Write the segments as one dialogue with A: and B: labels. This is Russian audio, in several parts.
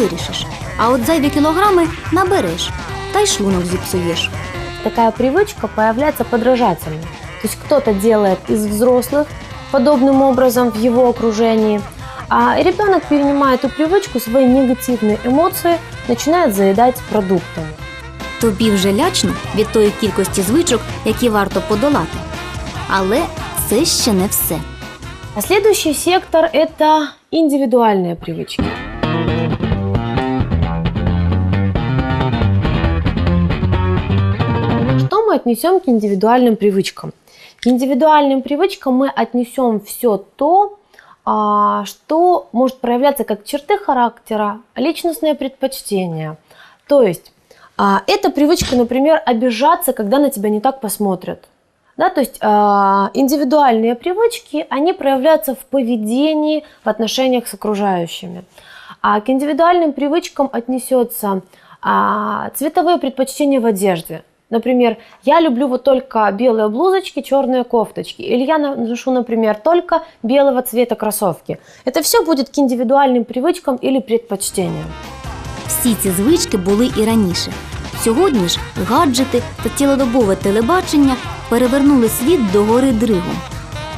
A: вирішиш. А от зайві кілограми набереш, та й шлунок зіпсуєш.
B: Такая привычка появляется подражательно. То есть кто-то делает из взрослых подобным образом в его окружении, а ребенок перенимает эту привычку, свои негативные эмоции начинает заедать продуктами.
A: Тобі вже лячно від тої кількості звичок, які варто подолати. Але це ще не все.
B: А следующий сектор – это индивидуальные привычки. Отнесем к индивидуальным привычкам? К индивидуальным привычкам мы отнесем все то, а, что может проявляться как черты характера, личностные предпочтения. То есть а, это привычка, например, обижаться, когда на тебя не так посмотрят. Да, то есть а, индивидуальные привычки, они проявляются в поведении, в отношениях с окружающими. А к индивидуальным привычкам отнесется а, цветовые предпочтения в одежде. Например, я люблю вот только белые блузочки, черные кофточки. Или я ношу, например, только белого цвета кроссовки. Это все будет к индивидуальным привычкам или предпочтениям.
A: Всі ці звички були і раніше. Сьогодні ж гаджети та цілодобове телебачення перевернули світ до гори дригом.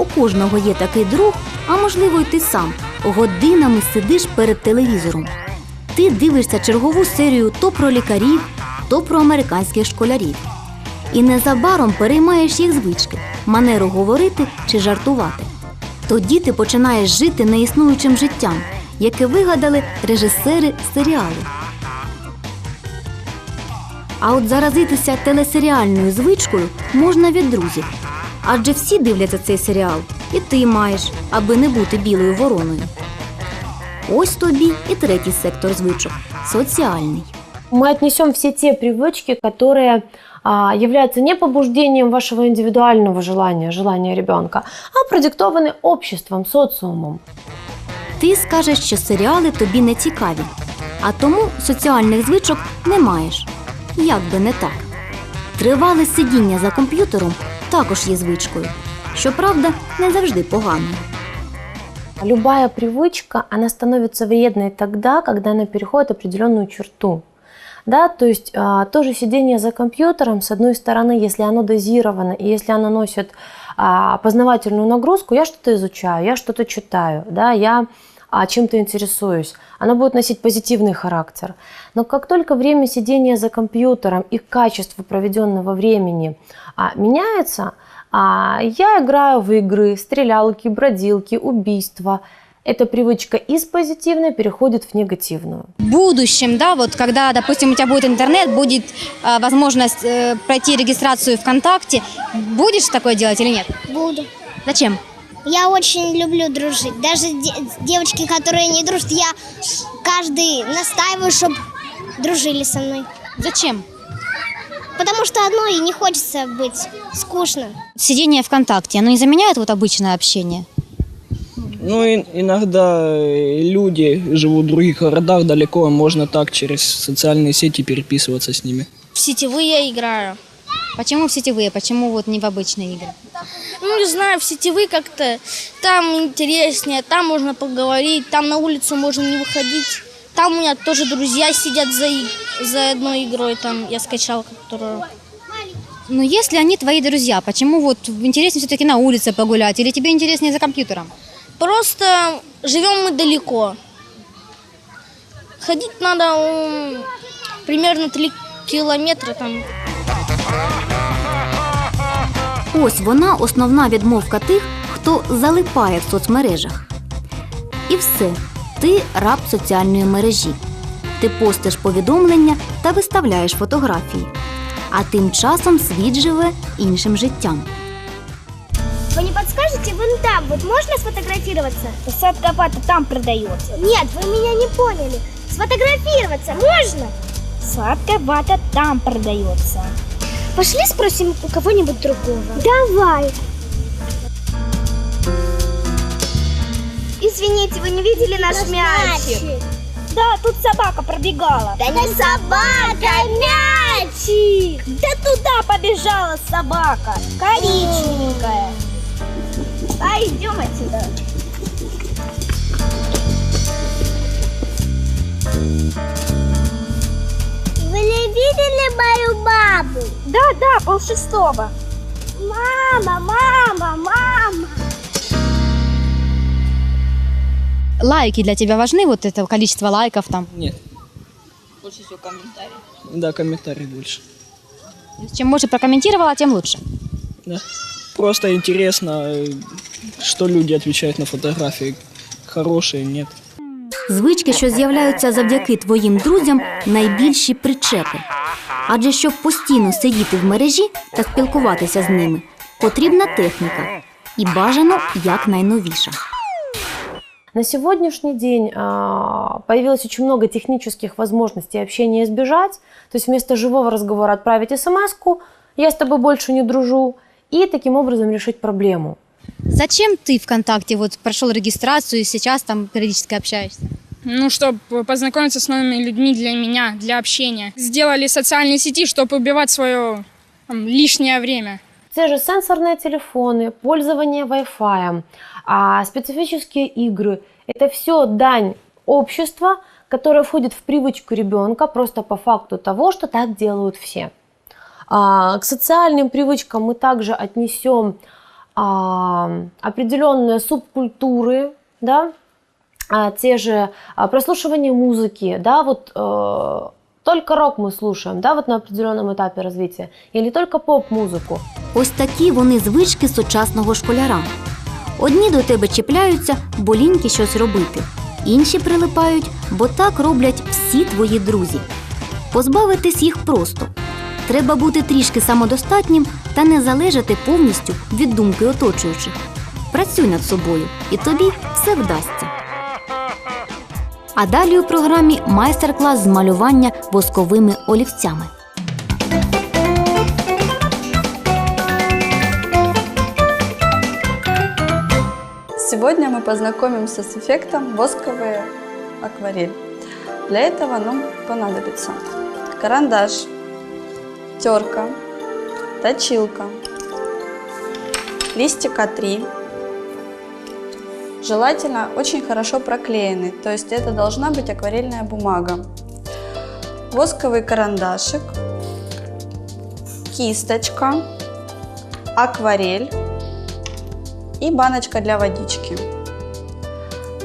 A: У кожного є такий друг, а можливо, й ти сам годинами сидиш перед телевізором. Ти дивишся чергову серію то про лікарів, то про американських школярів. І незабаром переймаєш їх звички, манеру говорити чи жартувати. Тоді ти починаєш жити неіснуючим життям, яке вигадали режисери серіалу. А от заразитися телесеріальною звичкою можна від друзів. Адже всі дивляться цей серіал, і ти маєш, аби не бути білою вороною. Ось тобі і третій сектор звичок соціальний
B: Мы отнесем все те привычки, которые а, являются не побуждением вашего индивидуального желания, желания ребенка, а продиктованы обществом, социумом.
A: Ти скажеш, що серіали тобі не цікаві, а тому соціальних звичок не маєш. Як би не так. Тривале сидіння за комп'ютером також є звичкою. Щоправда, не завжди поганою.
B: Любая привычка, она становится вредной тогда, когда она переходит определенную черту. Да, то есть а, тоже сидение за компьютером, с одной стороны, если оно дозировано и если оно носит а, познавательную нагрузку, я что-то изучаю, я что-то читаю, да, я а, чем-то интересуюсь, оно будет носить позитивный характер. Но как только время сидения за компьютером и качество проведенного времени а, меняется, а, я играю в игры, стрелялки, бродилки, убийства. Эта привычка из позитивной переходит в негативную.
C: в будущем, да, вот когда, допустим, у тебя будет интернет, будет э, возможность э, пройти регистрацию ВКонтакте, будешь такое делать или нет?
D: Буду.
C: Зачем?
D: Я очень люблю дружить. Даже де- девочки, которые не дружат, я каждый настаиваю, чтобы дружили со мной.
C: Зачем?
D: Потому что одной не хочется быть скучно.
C: Сидение ВКонтакте, оно не заменяет вот обычное общение?
E: Ну, и иногда э, люди живут в других городах далеко, можно так через социальные сети переписываться с ними.
F: В сетевые играю.
C: Почему в сетевые, почему вот не в обычные игры?
F: Ну, не знаю, в сетевые как-то там интереснее, там можно поговорить, там на улицу можно не выходить. Там у меня тоже друзья сидят за, за одной игрой, там я скачал, которую...
C: Но если они твои друзья, почему вот интереснее все-таки на улице погулять или тебе интереснее за компьютером?
F: Просто живем мы далеко. Ходить надо м, примерно 3 километра там.
A: Ось вона основна відмовка тих, хто залипає в соцмережах. І все, ти раб соціальної мережі. Ти постиш повідомлення та виставляєш фотографії. А тим часом світ живе іншим життям.
D: Вы не подскажете, вон там, вот можно сфотографироваться?
G: Посадка вата там продается.
D: Нет, вы меня не поняли. Сфотографироваться можно?
G: Сладкая вата там продается.
D: Пошли спросим у кого-нибудь другого. Давай. Извините, вы не видели наш, мячик?
G: Да, тут собака пробегала.
D: Да не собака, мячик!
G: Да туда побежала собака. Коричневенькая. Да, да, полшестого.
D: Мама, мама, мама.
C: Лайки для тебя важны, вот это количество лайков там?
E: Нет.
H: Больше всего комментариев.
E: Да, комментарий больше.
C: Чем больше прокомментировала, тем лучше.
E: Да. Просто интересно, э, что люди отвечают на фотографии. Хорошие, нет.
A: Звички, що з'являються завдяки твоїм друзям, найбільші причепи. Адже щоб постійно сидіти в мережі та спілкуватися з ними, потрібна техніка і бажано якнайновіша.
B: На сегодняшний день а, появилось очень много технических возможностей общения избежать. То есть вместо живого разговора отправить смс «я с тобой больше не дружу» и таким образом решить проблему.
C: Зачем ты ВКонтакте вот прошел регистрацию и сейчас там периодически общаешься?
I: Ну, чтобы познакомиться с новыми людьми для меня, для общения. Сделали социальные сети, чтобы убивать свое там, лишнее время.
B: Те же сенсорные телефоны, пользование Wi-Fi, а, специфические игры – это все дань общества, которая входит в привычку ребенка просто по факту того, что так делают все. А, к социальным привычкам мы также отнесем а, определенные субкультуры, да, те же а, прослушивание музыки, да, вот э, только рок мы слушаем, да, вот на определенном этапе развития, или только поп-музыку.
A: Ось такі вони звички сучасного школяра. Одні до тебе чіпляються, бо ліньки щось робити, інші прилипають, бо так роблять всі твої друзі. Позбавитись їх просто. Треба бути трішки самодостатнім та не залежати повністю від думки оточуючих. Працюй над собою, і тобі все вдасться. А далі у програмі майстер-клас з малювання восковими олівцями.
J: Сегодня мы познакомимся с эффектом восковая акварель. Для этого нам понадобится карандаш, терка, точилка, листик А3, Желательно очень хорошо проклеенный, то есть это должна быть акварельная бумага, восковый карандашик, кисточка, акварель и баночка для водички.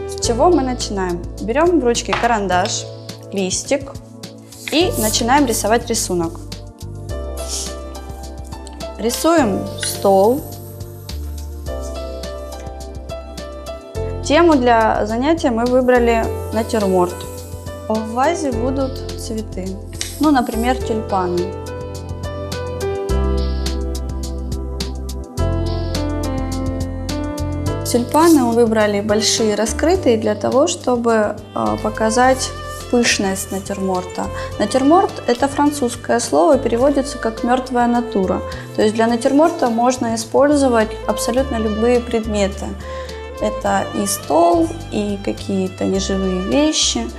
J: С чего мы начинаем? Берем в ручки карандаш, листик и начинаем рисовать рисунок. Рисуем стол. Тему для занятия мы выбрали натюрморт. В вазе будут цветы. Ну, например, тюльпаны. Тюльпаны мы выбрали большие, раскрытые, для того, чтобы э, показать пышность натюрморта. Натюрморт – это французское слово, переводится как «мертвая натура». То есть для натюрморта можно использовать абсолютно любые предметы. Это и стол, и какие-то неживые вещи.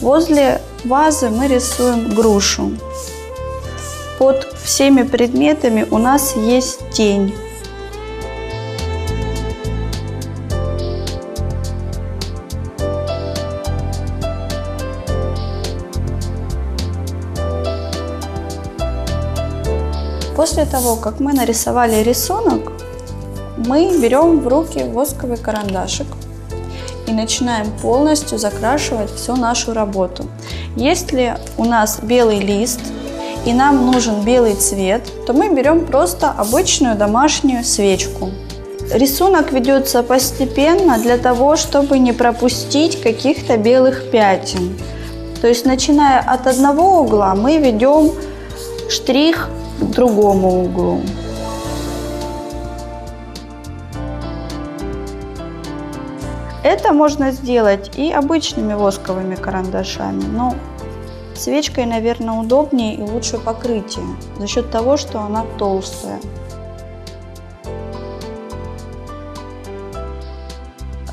J: Возле вазы мы рисуем грушу. Под всеми предметами у нас есть тень. После того, как мы нарисовали рисунок, мы берем в руки восковый карандашик и начинаем полностью закрашивать всю нашу работу. Если у нас белый лист и нам нужен белый цвет, то мы берем просто обычную домашнюю свечку. Рисунок ведется постепенно для того, чтобы не пропустить каких-то белых пятен. То есть начиная от одного угла мы ведем штрих к другому углу. Это можно сделать и обычными восковыми карандашами, но свечкой, наверное, удобнее и лучше покрытие за счет того, что она толстая.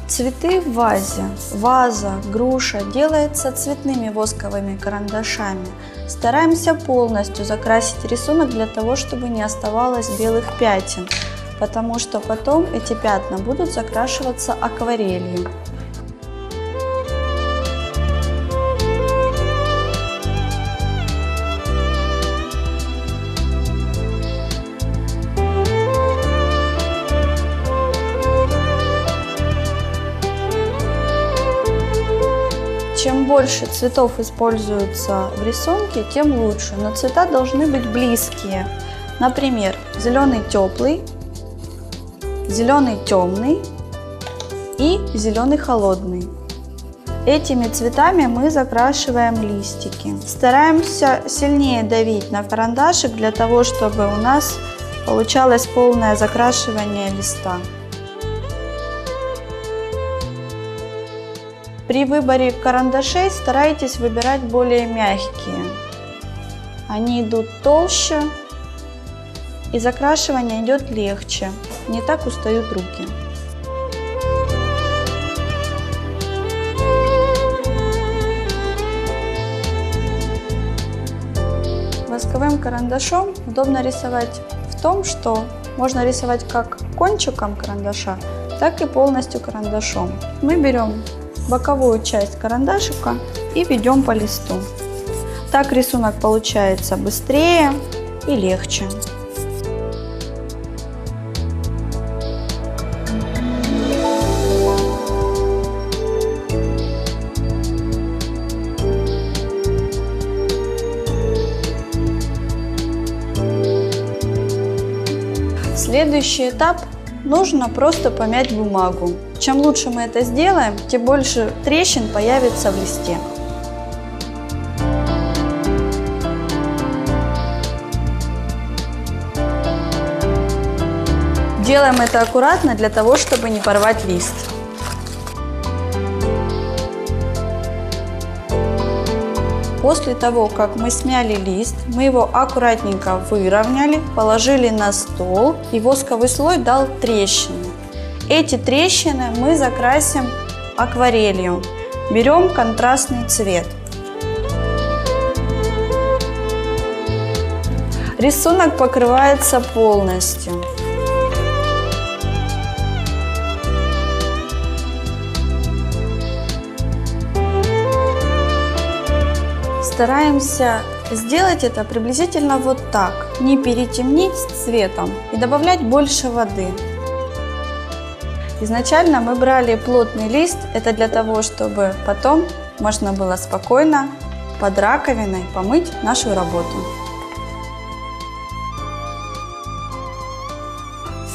J: Цветы в вазе, ваза, груша делается цветными восковыми карандашами. Стараемся полностью закрасить рисунок для того, чтобы не оставалось белых пятен, потому что потом эти пятна будут закрашиваться акварелью. чем больше цветов используется в рисунке, тем лучше, но цвета должны быть близкие. Например, зеленый теплый, зеленый темный и зеленый холодный. Этими цветами мы закрашиваем листики. Стараемся сильнее давить на карандашик для того, чтобы у нас получалось полное закрашивание листа. При выборе карандашей старайтесь выбирать более мягкие. Они идут толще и закрашивание идет легче. Не так устают руки. Восковым карандашом удобно рисовать в том, что можно рисовать как кончиком карандаша, так и полностью карандашом. Мы берем боковую часть карандашика и ведем по листу. Так рисунок получается быстрее и легче. Следующий этап нужно просто помять бумагу. Чем лучше мы это сделаем, тем больше трещин появится в листе. Делаем это аккуратно для того, чтобы не порвать лист. После того, как мы смяли лист, мы его аккуратненько выровняли, положили на стол, и восковый слой дал трещины. Эти трещины мы закрасим акварелью. Берем контрастный цвет. Рисунок покрывается полностью. Стараемся сделать это приблизительно вот так, не перетемнить цветом и добавлять больше воды. Изначально мы брали плотный лист, это для того, чтобы потом можно было спокойно под раковиной помыть нашу работу.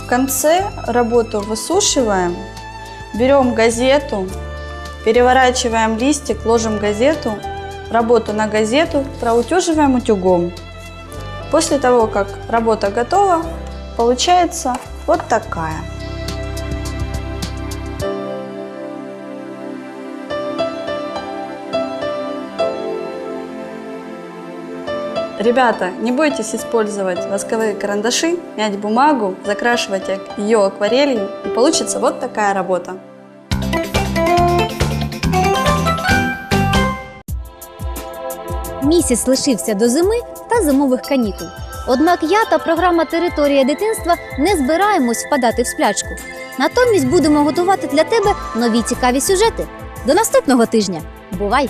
J: В конце работу высушиваем, берем газету, переворачиваем листик, ложим газету работу на газету проутюживаем утюгом. После того, как работа готова, получается вот такая. Ребята, не бойтесь использовать восковые карандаши, мять бумагу, закрашивать ее акварелью и получится вот такая работа.
A: Місяць лишився до зими та зимових канікул. Однак я та програма Територія дитинства не збираємось впадати в сплячку. Натомість будемо готувати для тебе нові цікаві сюжети. До наступного тижня. Бувай!